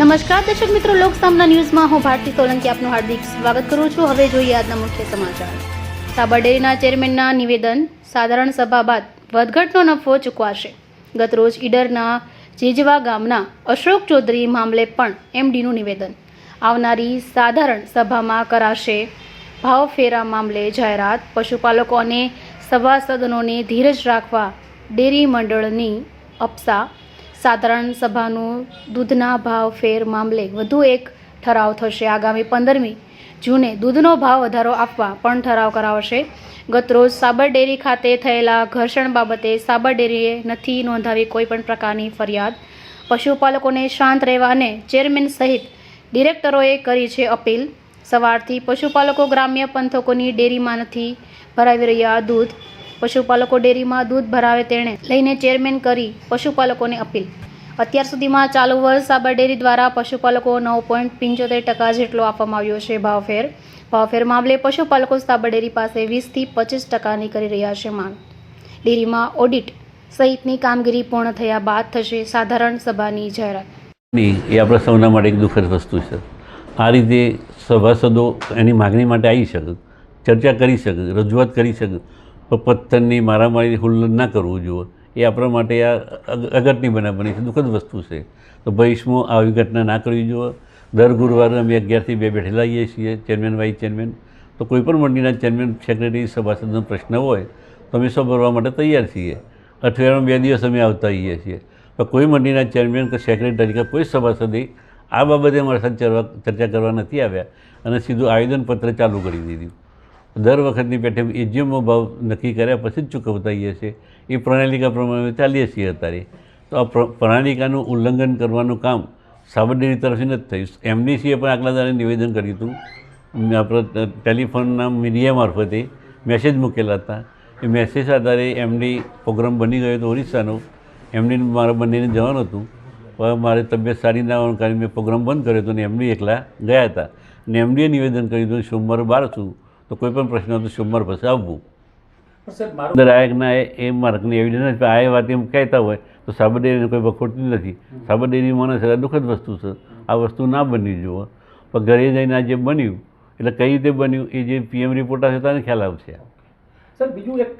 નમસ્કાર, દર્શક મિત્રો લોક સામના ન્યૂઝમાં હું ભારતી સોલંકી આપનું હાર્દિક સ્વાગત કરું છું. હવે જોઈએ આજના મુખ્ય સમાચાર. સાબરડેરીના ચેરમેનના નિવેદન સાધારણ સભા બાદ વધઘટનો નફો ચૂકવાશે. ગતરોજ ઈડરના જેજવા ગામના અશોક ચૌધરી મામલે પણ એમડીનું નિવેદન. આવનારી સાધારણ સભામાં કરાશે ભાવફેરા મામલે જાહેરાત. પશુપાલકો અને સભાસદનોને ધીરજ રાખવા ડેરી મંડળની અપસા સાધારણ સભાનું દૂધના ભાવ ફેર મામલે વધુ એક ઠરાવ થશે. આગામી પંદરમી જૂને દૂધનો ભાવ વધારો આપવા પણ ઠરાવ કરાવશે. ગતરોજ સાબર ડેરી ખાતે થયેલા ઘર્ષણ બાબતે સાબર ડેરીએ નથી નોંધાવી કોઈપણ પ્રકારની ફરિયાદ. પશુપાલકોને શાંત રહેવા અને ચેરમેન સહિત ડિરેક્ટરોએ કરી છે અપીલ. સવારથી પશુપાલકો, ગ્રામ્ય પંથકોની ડેરીમાં નથી ભરાવી રહ્યા દૂધ. પશુપાલકો ડેરીમાં દૂધ ભરાવે તેણે લઈને ચેરમેન કરી પશુપાલકોને અપીલ. અત્યાર સુધીમાં ચાલુ વર્ષ સાબર ડેરી દ્વારા પશુપાલકો નવ પોઈન્ટ પંચોતેર ટકા જેટલો આપવામાં આવ્યો છે ભાવફેર. ભાવફેર મામલે પશુપાલકો સાબર ડેરી પાસે વીસથી પચીસ ટકાની કરી રહ્યા છે માંગ. ડેરીમાં ઓડિટ સહિતની કામગીરી પૂર્ણ થયા બાદ થશે સાધારણ સભાની જાહેરાત. એ આપણા સૌના માટે એક દુઃખદ વસ્તુ છે. આ રીતે સભાસદો એની માગણી માટે આવી શકે, ચર્ચા કરી શકે, રજૂઆત કરી શકે. પથ્થરની મારામારી હુલ્લન ના કરવું જોઈએ એ આપણા માટે આ અગ- અગત્યની બનાવવાની છે, દુઃખદ વસ્તુ છે. તો ભવિષ્યમાં આવી ઘટના ના કરવી જોઈએ દર ગુરુવારે અમે અગિયારથી બે બેઠેલા આવીએ છીએ, ચેરમેન, વાઇસ ચેરમેન. તો કોઈ પણ મંડળીના ચેરમેન, સેક્રેટરી, સભાસદનો પ્રશ્ન હોય, તો અમે સૌ ભરવા માટે તૈયાર છીએ. અઠવાડિયામાં બે દિવસ અમે આવતા આવીએ છીએ. તો કોઈ મંડળીના ચેરમેન કે સેક્રેટરી કે કોઈ સભાસદે આ બાબતે અમારી સાથે ચર્ચા કરવા નથી આવ્યા અને સીધું આવેદનપત્ર ચાલુ કરી દીધું. દર વખતની પેઠે એજીએમનો ભાવ નક્કી કર્યા પછી જ ચૂકવતા હોઈએ છીએ. એ પ્રણાલિકા પ્રમાણે ચાલીએ છીએ અત્યારે. તો આ પ્ર- પ્રણાલિકાનું ઉલ્લંઘન કરવાનું કામ સાબરડેરી તરફથી નથી થયું. એમડીસીએ પણ આગલા દાડે નિવેદન કર્યું હતું. આપણે ટેલિફોનના મીડિયા મારફતે મેસેજ મૂકેલા હતા. એ મેસેજ આધારે એમડી પ્રોગ્રામ બની ગયો હતો ઓરિસ્સાનો. એમડી મારા બંનેને જવાનું હતું. પણ મારે તબિયત સારી ના હોવાને કારણે મેં પ્રોગ્રામ બંધ કર્યો હતો ને એમડી એકલા ગયા હતા. ને એમડીએ નિવેદન કર્યું હતું, સોમવારે બાર છું. તો કોઈ પણ પ્રશ્ન તો સોમવાર પછી આવવું. પણ આયકના એ માર્કની એવિડન્સ નથી આ વાત એમ કહેતા હોય તો સાબરડેરીને કોઈ વખોડતી નથી. સાબરડેરી માણસ દુઃખદ વસ્તુ છે. આ વસ્તુ ના બની જુઓ. પણ ઘરે જઈને આ જે બન્યું એટલે કઈ રીતે બન્યું એ જે પીએમ રિપોર્ટ આવશે તને ખ્યાલ આવશે. સાહેબ બીજું એક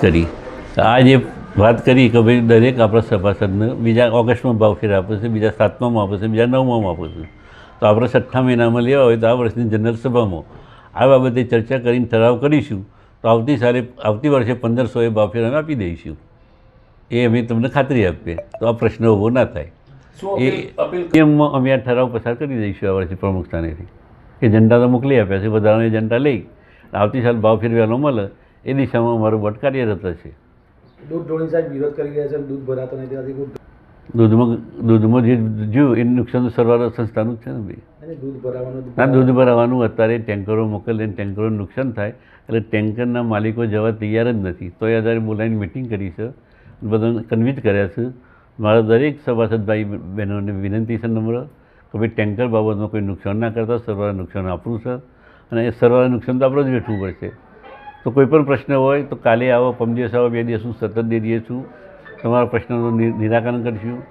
કરી. આ જે વાત કરી કે ભાઈ દરેક આપણા સભાસદને બીજા ઓગસ્ટમાં ભાવ ફેર આપે છે બીજા સાતમામાં આપે છે બીજા નવમામાં આપે છે. તો આપણે છઠ્ઠા મહિનામાં લેવા હોય તો આ વર્ષની જનરલ સભામાં આ બાબતે ચર્ચા કરીને ઠરાવ કરીશું તો આવતી સાલે આવતી વર્ષે પંદરસો એ ભાવ ફેર અમે આપી દઈશું. એ અમે તમને ખાતરી આપીએ તો આ પ્રશ્ન ઊભો ના થાય. એ અમે આ ઠરાવ પસાર કરી દઈશું આ વર્ષે પ્રમુખ સ્થાનેથી. ઝંડા તો મોકલી આપ્યા છે વધારાનો ઝંડા લઈ. આવતી સાલ ભાવ ફેરવાનો મળે એ દિશામાં અમારું બટ કાર્યરત છે દૂધ ધોણી સાહેબ વિરોધ કરી રહ્યા છે દૂધ ભરાતો નથી દૂધમાં દૂધમાં જે જોયું એ નુકસાન તો સરવાળો સંસ્થાનું જ છે ને ભાઈ. ના દૂધ ભરાવાનું અત્યારે ટેન્કરો મોકલે ટેન્કરો નુકસાન થાય એટલે ટેન્કરના માલિકો જવા તૈયાર જ નથી. તો એ આધારે બોલાવીને મિટિંગ કરી છે બધાને કન્વિન્સ કર્યા છે. મારા દરેક સભાસદ ભાઈ બહેનોને વિનંતી છે નમ્ર કે ભાઈ ટેન્કર બાબતમાં કોઈ નુકસાન ના કરતા સરવાળે નુકસાન આપણું છે. અને એ સરવાળે નુકસાન તો આપણે જ વેઠવું પડશે. તો કોઈ પણ પ્રશ્ન હોય તો કાલે આવો પમ દિવસ આવો બે દિવસ હું સતત દે દઈએ છું. તમારા પ્રશ્નોનું નિરાકરણ કરીશું.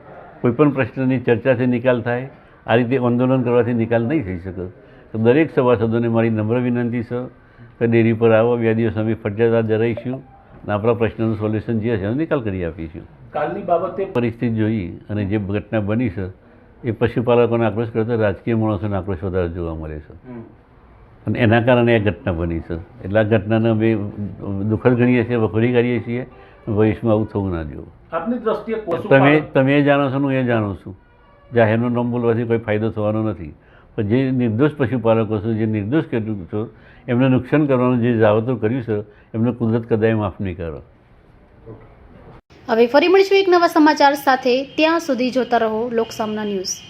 કોઈ પણ પ્રશ્નની ચર્ચાથી નિકાલ થાય આ રીતે આંદોલન કરવાથી નિકાલ નહીં થઈ શકે. તો દરેક સભાસદોને મારી નમ્ર વિનંતી છે કે ડેરી પર આવો બે દિવસ અમે ફરજિયાત રહીશું અને આપણા પ્રશ્નનું સોલ્યુશન જે હશે એનો નિકાલ કરી આપીશું. કાલની બાબતે પરિસ્થિતિ જોઈ અને જે ઘટના બની છે એ પશુપાલકોને આક્રોશ કરતા રાજકીય માણસોને આક્રોશ વધારે જોવા મળે છે. અને એના કારણે આ ઘટના બની છે. એટલે આ ઘટનાને અમે દુઃખદ ગણીએ છીએ વખોડી કાઢીએ છીએ. ભવિષ્યમાં આવું થવું ના આપની દ્રષ્ટિએ તમે તમે જાણો છો હું એ જાણું છું. જાહેરનું નામ બોલવાથી કોઈ ફાયદો થવાનો નથી. પણ જે નિર્દોષ પશુપાલકો છે જે નિર્દોષ કેટલું છો એમને નુકસાન કરવાનું જે જાવતું કર્યું છે એમને કુદરત કદાય માફ નહીં કરો. હવે ફરી મળીશું એક નવા સમાચાર સાથે. ત્યાં સુધી જોતા રહો લોકસામના ન્યૂઝ.